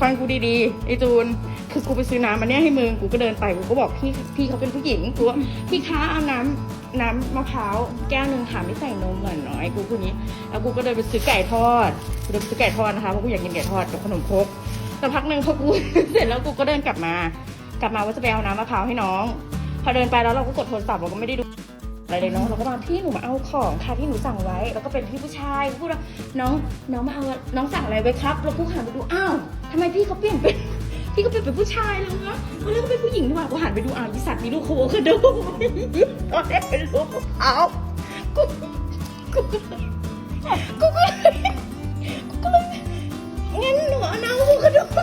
ฟังกูดีๆไอ้จูน คือกูไปซื้อน้ำมาเนี่ยให้มึง กูก็เดินไป กูก็บอกพี่พี่เขาเป็นผู้หญิง กูว่าพี่คะเอาน้ำน้ำมะพร้าวแก้วหนึ่งค่ะไม่ใส่นมเหน่อยน้อยกูพูดอนี้ แล้วกูก็เดินไปซื้อไก่ทอดกูเดินไปซื้อไก่ทอดนะคะเพราะกูอยากกินไก่ทอดกับขนมครกแต่พักหนึ่งพอกูเสร็จแล้วกูก็เดินกลับมา กลับมาว่าจะไปเอาน้ำมะพร้าวให้น้อง พอเดินไปแล้วเราก็กดโทรศัพท์เราก็ไม่ได้ดู อะไรเลยเนาะเราก็มาพี่หนูมาเอาของค่ะที่หนูสั่งไว้ แล้วก็เป็นพี่ผู้ชายพูดว่าน้องน้องมาเอาน้องสั่งอะไรไว้ครับเรากูหันไปดูอ้าวทำไมพี่เขาเปลี่ยนเป็นพี่ก็เปลี่ยนเป็นผู้ชายแล้วนะเขาเรียกว่าเป็นผู้หญิงดีกว่ากูหันไปดูอ้าวอีสัตว์มีลูกโคกระดูกตอนแรกเป็นลูกเอากูกูกูก็เลยกูก็เลยงั้นหนูเอาน้ำโคกระดูกก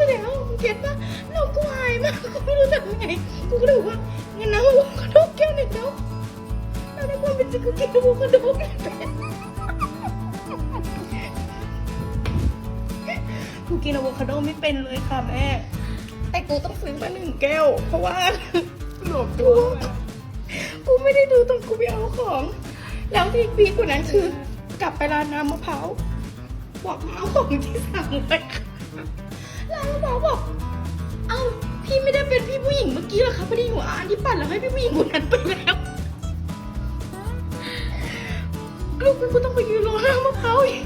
ไปแล้วมึงเก็ตปะเรากูอายมากกูไม่รู้จะทำไงกูก็เลยบอกว่างั้นน้ำอะโวคาโดแก้วหนึ่งแล้วแล้วในความเป็นจริงกูกินอะโวคาโดไม่เป็นกูกินอะโวคาโดไม่เป็นเลยค่ะแม่แต่กูต้องซื้อมาหนึ่งแก้ว เพราะว่าหลบตัวกูไม่ได้ดูตอนกูไปเอาของ แล้วที่พีกว่านั้นคือกลับไปร้านน้ำมะพร้าวบอกมาเอาของที่สั่งไว้ค่ะ กี้เหรอคะพอดีหนูเอาอันที่ปั่นแล้วให้พี่มีหญิคนนั้นไปแล้วลูกกูต้องไปยืนรอหน้ามะพร้าวอีก